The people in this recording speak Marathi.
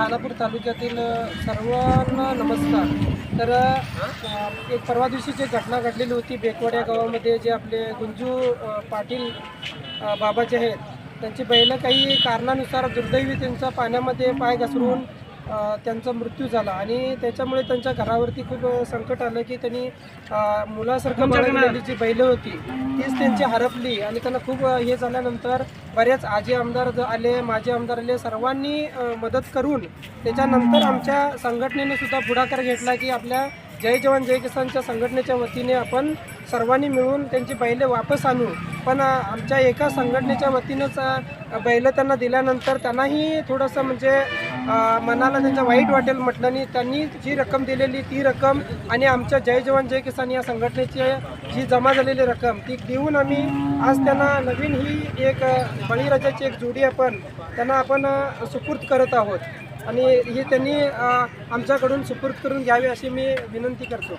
खानापूर तालुक्यातील सर्वांना नमस्कार. तर एक परवा दिवशी जी घटना घडलेली होती बेकवाड या गावामध्ये जे आपले गुंजू पाटील बाबाचे आहेत त्यांची बैलं काही कारणानुसार दुर्दैवी त्यांचा पाण्यामध्ये पाय घसरून त्यांचा मृत्यू झाला आणि त्याच्यामुळे त्यांच्या घरावरती खूप संकट आलं की त्यांनी मुलासारखं बाळगलेली जी बैलं होती तीच त्यांची हरपली आणि त्यांना खूप हे झाल्यानंतर बरेच आजी आमदार ज- आले माजी आमदार आले सर्वांनी मदत करून त्याच्यानंतर आमच्या संघटनेने सुद्धा पुढाकार घेतला की आपल्या जय जवान जय किसानच्या संघटनेच्या वतीने आपण सर्वांनी मिळून त्यांची बैले वापस आणू. पण आमच्या एका संघटनेच्या वतीनंच बैलं त्यांना दिल्यानंतर त्यांनाही थोडंसं म्हणजे मनाला त्यांच्या वाईट वाटेल म्हटलं आणि त्यांनी जी रक्कम दिलेली ती रक्कम आणि आमच्या जय जवान जय किसान या संघटनेची जी जमा झालेली रक्कम ती देऊन आम्ही आज त्यांना नवीन ही एक बळीराजाची एक जोडी आपण त्यांना आपण सुपूर्त सुपूर्द करत आहोत. आणि ही त्यांनी आमच्याकडून सुपूर्द करून घ्यावी अशी मी विनंती करतो.